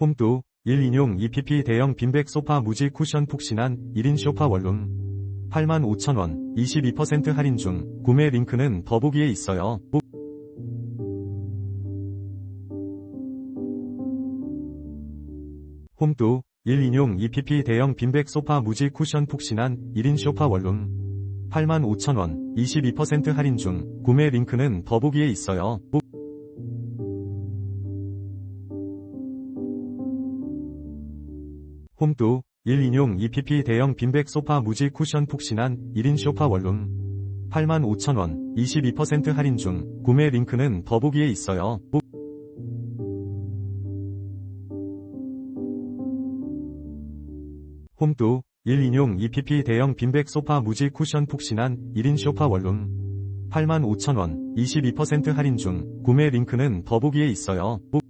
홈도 1인용 EPP 대형 빈백 소파 무지 쿠션 푹신한 1인 소파 원룸 85,000원 22% 할인 중 구매 링크는 더보기에 있어요. 꼭 홈도 1인용 EPP 대형 빈백 소파 무지 쿠션 푹신한 1인 소파 원룸 85,000원 22% 할인 중 구매 링크는 더보기에 있어요. 홈도 1인용 EPP 대형 빈백 소파 무지 쿠션 푹신한 1인 소파 원룸 85,000원 22% 할인 중 구매 링크는 더보기에 있어요. 꼭 홈도 1인용 EPP 대형 빈백 소파 무지 쿠션 푹신한 1인 소파 원룸 85,000원 22% 할인 중 구매 링크는 더보기에 있어요. 꼭